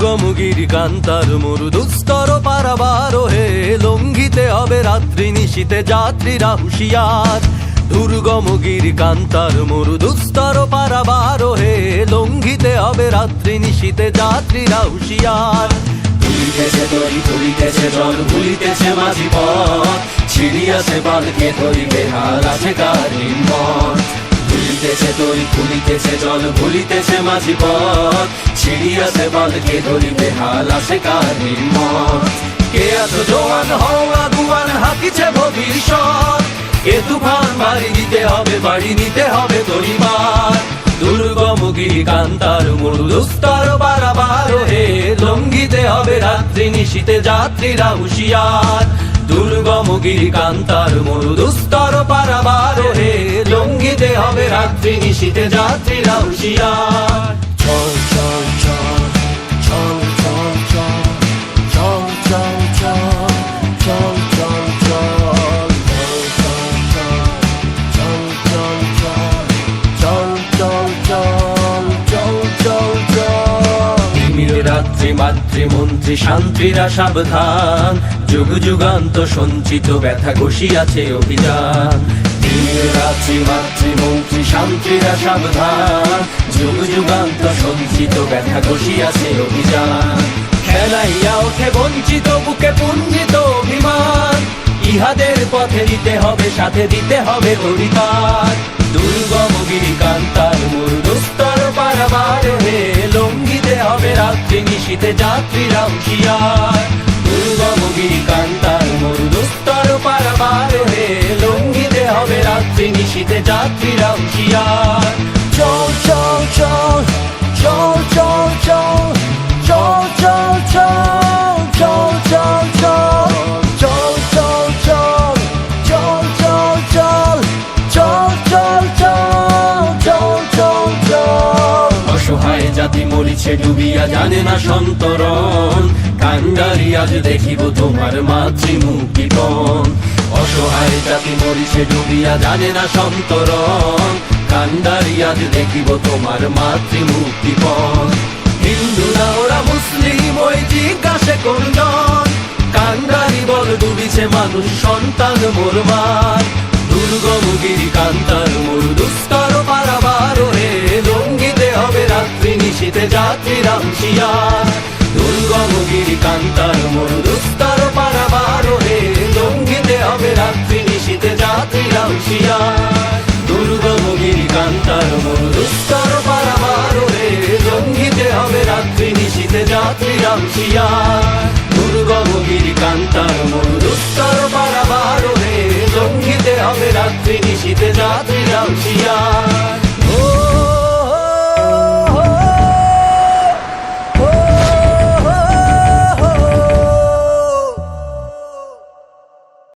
দুর্গমগির কান্তার মরু দুস্তর পারাবার হে লঙ্ঘিতে হবে রাত্রি নিশীতে যাত্রীরা হুঁশিয়ার। দুর্গমগির কান্তার মরু দুস্তর পারাবার হে লঙ্ঘিতে হবে রাত্রি নিশীতে যাত্রীরা হুঁশিয়ার। ভুলিতেছে তরি ভুলিতেছে জল ভুলিতেছে মাঝি পথ। ছিড়িয়াছে বালকে ধরিবে, হাল আছে কারিম মন ভুলিতেছে তরি ভুলিতেছে জল ভুলিতেছে মাঝি পথ। ছিড়িয়াছে বালকে ধরিবে হাল আছে কারিম মন কে আছো জোয়ান হওয়া গুয়ান হাকিছে ভবিষ্যৎ এ তুফান বাড়ি দিতে হবে বাড়ি নিতে হবে তরিবার দুর্গমুখী কান্তার মরু দুস্তর বারাবার হে লঙ্ঘিতে হবে রাত্রি নিশীতে যাত্রীরা হুঁশিয়ার দুর্গমুখী কান্তার মরু দুস্তর পারাবার হে লঙ্ঘিতে হবে রাত্রি নিশীতে যাত্রীরা হুঁশিয়ার রাত্রি মাতৃমন্ত্রী শান্তিরা সাবধান। যুগ, যুগান্ত সঞ্চিত ব্যথা ঘষিয়াছে অভিযান। রাত্রি মাতৃমন্ত্রী শান্তিরা সাবধান। যুগ, যুগান্ত সঞ্চিত ব্যথা ঘষিয়াছে অভিযান। খেলাইয়া ওঠে বঞ্চিত, বুকে পুঞ্জিত অভিমান। ইহাদের পথে দিতে হবে, সাথে দিতে হবে অধিকার দুর্গম গিরিকান্তার মূল দুস্তর পারাবার রাত্রি নিশীতে যাত্রীরা হুঁশিয়ার দুর্গম কান্তার মূল দুস্তর পারাবার হে লঙ্ঘিতে হবে রাত্রি নিশীতে যাত্রীরা চল চল চল চল জাতি মরিছে ডুবিয়া জানে না সন্তরণ। কাঙ্গারি আজ দেখিব তোমার মাতৃমুক্তিপণ অসহায় জাতি মরিছে ডুবিয়া জানে না সন্তরণ। কান্ডারি আজ দেখিব তোমার মাতৃমুক্তিপণ হিন্দু না ওরা মুসলিম, ওই জিজ্ঞাসে কোনজন কান্ডারি বল ডুবিছে মানুষ, সন্তান মোরমার দুর্গমগিরি কান্তার মোর দুস্তর নিশীতে যাত্রীরা হুঁশিয়ার দুর্গমগিরি কান্তার মোর দুস্তর পারাবার হে লঙ্গিতে হবে রাত্রি নিশীতে যাত্রীরা হুঁশিয়ার দুর্গমগিরি কান্তার মোর দুস্তর পারাবার হে লঙ্ঘিতে হবে রাত্রি নিশীতে যাত্রীরা হুঁশিয়ার দুর্গমগিরি কান্তার মোর দুস্তর পারাবার হে লঙ্ঘিতে হবে রাত্রি নিশীতে যাত্রীরা হুঁশিয়ার